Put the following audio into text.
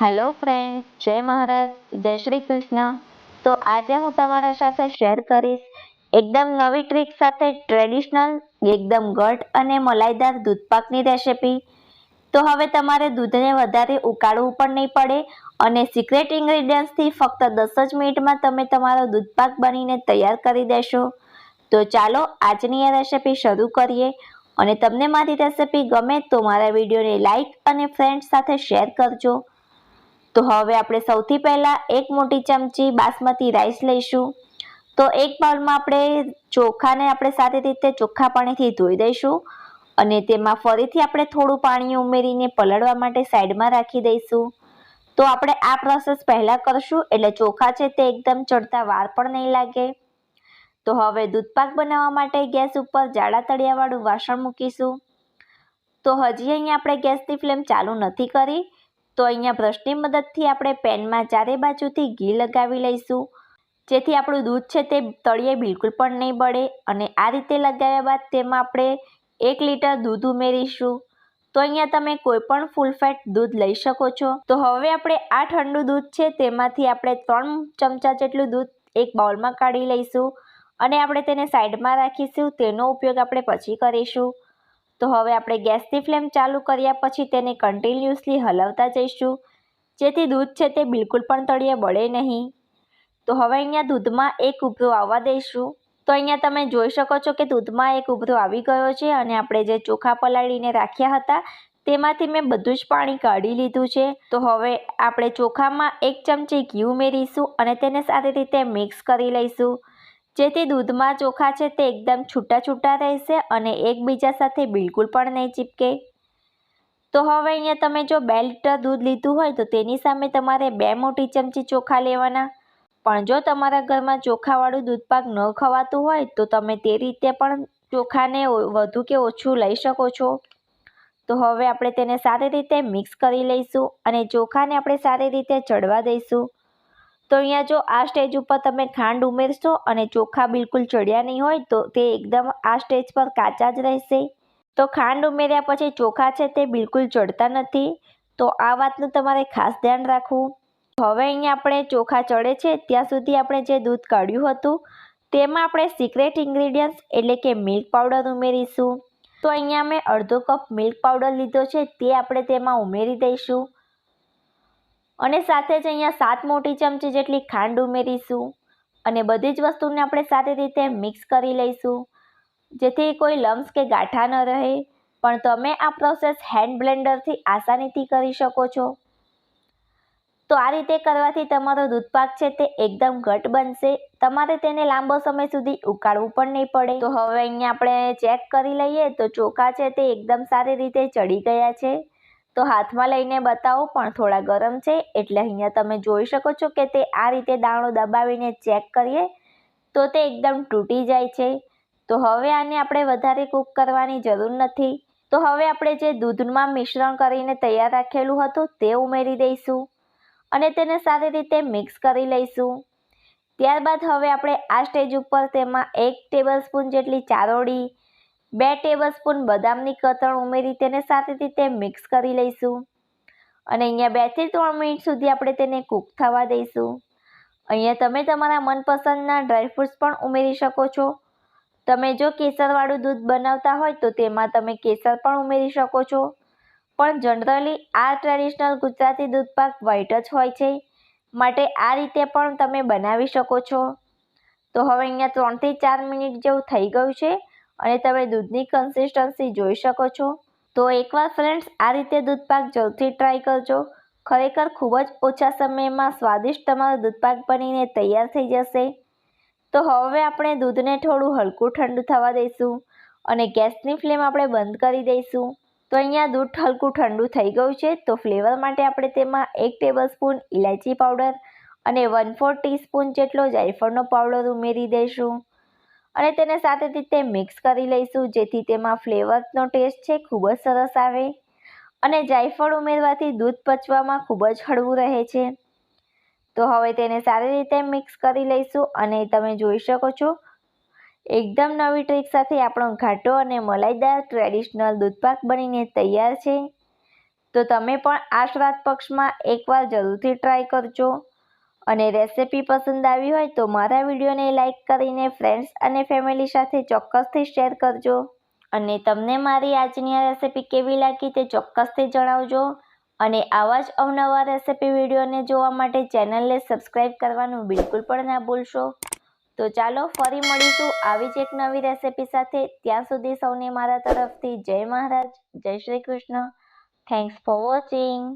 Hello friend જય મહારાજ જય શ્રી કૃષ્ણ તો આજે હું તમારા સાથે શેર કરીશ એકદમ નવી ટ્રીક સાથે ટ્રેડિશનલ એકદમ ઘટ અને મલાઈદાર દૂધપાકની રેસિપી તો હવે તમારે દૂધને વધારે ઉકાળવું પણ નહીં પડે અને સિક્રેટ ઇન્ગ્રીડિયન્ટ્સથી ફક્ત દસ જ મિનિટમાં તમે તમારો દૂધપાક બનીને તૈયાર કરી દેશો. તો ચાલો આજની આ રેસિપી શરૂ કરીએ અને તમને મારી રેસિપી ગમે તો મારા વિડીયોને લાઈક અને ફ્રેન્ડ્સ સાથે શેર કરજો. તો હવે આપણે સૌથી પહેલાં એક મોટી ચમચી બાસમતી રાઈસ લઈશું. તો એક બાઉલમાં આપણે ચોખાને આપણે સારી રીતે ચોખ્ખા પાણીથી ધોઈ દઈશું અને તેમાં ફરીથી આપણે થોડું પાણી ઉમેરીને પલળવા માટે સાઈડમાં રાખી દઈશું. તો આપણે આ પ્રોસેસ પહેલાં કરશું એટલે ચોખા છે તે એકદમ ચડતા વાર પણ નહીં લાગે. તો હવે દૂધપાક બનાવવા માટે ગેસ ઉપર જાડા તળિયાવાળું વાસણ મૂકીશું. તો હજી અહીંયા આપણે ગેસની ફ્લેમ ચાલુ નથી કરી. તો અહીંયા બ્રશની મદદથી આપણે પેનમાં ચારે બાજુથી ઘી લગાવી લઈશું. જેથી આપણું દૂધ છે તે તળિયે બિલકુલ પણ નહીં બળે અને આ રીતે લગાવ્યા બાદ તેમાં આપણે એક લીટર દૂધ ઉમેરીશું. તો અહીંયા તમે કોઈ પણ ફૂલ ફેટ દૂધ લઈ શકો છો. તો હવે આપણે આ ઠંડુ દૂધ છે તેમાંથી આપણે ત્રણ ચમચા જેટલું દૂધ એક બાઉલમાં કાઢી લઈશું અને આપણે તેને સાઈડમાં રાખીશું. તેનો ઉપયોગ આપણે પછી કરીશું. તો હવે આપણે ગેસની ફ્લેમ ચાલુ કર્યા પછી તેને કન્ટિન્યુઅસલી હલાવતા જઈશું. જેથી દૂધ છે તે બિલકુલ પણ તળિયે બળે નહીં. તો હવે અહીંયા દૂધમાં એક ઉભરો આવવા દઈશું. તો અહીંયા તમે જોઈ શકો છો કે દૂધમાં એક ઉભરો આવી ગયો છે અને આપણે જે ચોખા પલાળીને રાખ્યા હતા, તેમાંથી મેં બધું જ પાણી કાઢી લીધું છે. તો હવે આપણે ચોખામાં એક ચમચી ઘી ઉમેરીશું અને તેને સારી રીતે મિક્સ કરી લઈશું. જેથી દૂધમાં ચોખા છે તે એકદમ છૂટા છૂટા રહેશે અને એકબીજા સાથે બિલકુલ પણ નહીં ચીપકે. તો હવે અહીંયા તમે જો બે લીટર દૂધ લીધું હોય તો તેની સામે તમારે બે મોટી ચમચી ચોખા લેવાના. પણ જો તમારા ઘરમાં ચોખાવાળું દૂધપાક ન ખવાતું હોય તો તમે તે રીતે પણ ચોખાને વધુ કે ઓછું લઈ શકો છો. તો હવે આપણે તેને સારી રીતે મિક્સ કરી લઈશું અને ચોખાને આપણે સારી રીતે ચડવા દઈશું. તો અહીંયા જો આ સ્ટેજ ઉપર તમે ખાંડ ઉમેરશો અને ચોખા બિલકુલ ચડ્યા નહીં હોય તો તે એકદમ આ સ્ટેજ પર કાચા જ રહેશે. તો ખાંડ ઉમેર્યા પછી ચોખા છે તે બિલકુલ ચડતા નથી. તો આ વાતનું તમારે ખાસ ધ્યાન રાખવું. હવે અહીંયા આપણે ચોખા ચડે છે ત્યાં સુધી આપણે જે દૂધ કાઢ્યું હતું તેમાં આપણે સિક્રેટ ઇન્ગ્રીડિયન્ટ્સ એટલે કે મિલ્ક પાવડર ઉમેરીશું. તો અહીંયા મેં અડધો કપ મિલ્ક પાવડર લીધો છે તે આપણે તેમાં ઉમેરી દઈશું. અને સાથે જ અહીંયા સાત મોટી ચમચી જેટલી ખાંડ ઉમેરીશું અને બધી જ વસ્તુને આપણે સારી રીતે મિક્સ કરી લઈશું. જેથી કોઈ લમ્સ કે ગાંઠા ન રહે. પણ તમે આ પ્રોસેસ હેન્ડ બ્લેન્ડરથી આસાનીથી કરી શકો છો. તો આ રીતે કરવાથી તમારો દૂધપાક છે તે એકદમ ઘટ બનશે. તમારે તેને લાંબો સમય સુધી ઉકાળવું પણ નહીં પડે. તો હવે અહીંયા આપણે ચેક કરી લઈએ તો ચોખા છે તે એકદમ સારી રીતે ચડી ગયા છે. તો હાથમાં લઈને બતાવો, પણ થોડા ગરમ છે, એટલે અહીંયા તમે જોઈ શકો છો કે તે આ રીતે દાણો દબાવીને ચેક કરીએ, તો તે એકદમ તૂટી જાય છે. તો હવે આને આપણે વધારે કૂક કરવાની જરૂર નથી. તો હવે આપણે જે દૂધમાં મિશ્રણ કરીને તૈયાર રાખેલું હતું તે ઉમેરી દઈશું અને તેને સારી રીતે મિક્સ કરી લઈશું. ત્યારબાદ હવે આપણે આ સ્ટેજ ઉપર તેમાં એક ટેબલ સ્પૂન જેટલી ચારોળી બે ટેબલ સ્પૂન બદામની કતરણ ઉમેરી તેને સાથે રીતે મિક્સ કરી લઈશું. અને અહીંયા બેથી ત્રણ મિનિટ સુધી આપણે તેને કૂક થવા દઈશું. અહીંયા તમે તમારા મનપસંદના ડ્રાયફ્રૂટ્સ પણ ઉમેરી શકો છો. તમે જો કેસરવાળું દૂધ બનાવતા હોય તો તેમાં તમે કેસર પણ ઉમેરી શકો છો. પણ જનરલી આ ટ્રેડિશનલ ગુજરાતી દૂધપાક વ્હાઈટ જ હોય છે. માટે આ રીતે પણ તમે બનાવી શકો છો. તો હવે અહીંયા ત્રણથી ચાર મિનિટ જેવું થઈ ગયું છે. અને તમે દૂધની કન્સિસ્ટન્સી જોઈ શકો છો. તો એકવાર ફ્રેન્ડ્સ આ રીતે દૂધપાક જરૂરથી ટ્રાય કરજો. ખરેખર ખૂબ જ ઓછા સમયમાં સ્વાદિષ્ટ તમારો દૂધપાક બનીને તૈયાર થઈ જશે. તો હવે આપણે દૂધને થોડું હલકું ઠંડુ થવા દઈશું અને ગેસની ફ્લેમ આપણે બંધ કરી દઈશું. તો અહીંયા દૂધ હલકું ઠંડુ થઈ ગયું છે, તો ફ્લેવર માટે આપણે તેમાં એક ટેબલ સ્પૂન ઇલાયચી પાવડર અને વન ફોર ટીસ્પૂન જેટલો જાયફળનો પાવડર ઉમેરી દઈશું. અને તેને સાથે રીતે મિક્સ કરી લઈશું, જેથી તેમાં ફ્લેવરનો ટેસ્ટ છે, ખૂબ જ સરસ આવે. અને જાયફળ ઉમેરવાથી દૂધ પચવામાં ખૂબ જ હળવું રહે છે. તો હવે તેને સારી રીતે મિક્સ કરી લઈશું અને તમે જોઈ શકો છો, એકદમ નવી ટ્રીક સાથે આપણો ઘાટો અને મલાઈદાર ટ્રેડિશનલ દૂધપાક બનીને તૈયાર છે. તો તમે પણ આ શ્રાદ્ધ પક્ષમાં એકવાર જરૂરથી ટ્રાય કરજો. અને રેસિપી પસંદ આવી હોય તો મારા વિડીયોને લાઇક કરીને ફ્રેન્ડ્સ અને ફેમિલી સાથે ચોક્કસથી શેર કરજો. અને તમને મારી આજની આ રેસિપી કેવી લાગી તે ચોક્કસથી જણાવજો. અને આવા જ અવનવા રેસિપી વિડીયોને જોવા માટે ચેનલને સબસ્ક્રાઈબ કરવાનું બિલકુલ પણ ના ભૂલશો. તો ચાલો ફરી મળીશું આવી જ એક નવી રેસિપી સાથે. ત્યાં સુધી સૌને મારા તરફથી જય મહારાજ, જય Shri Krishna. Thanks for watching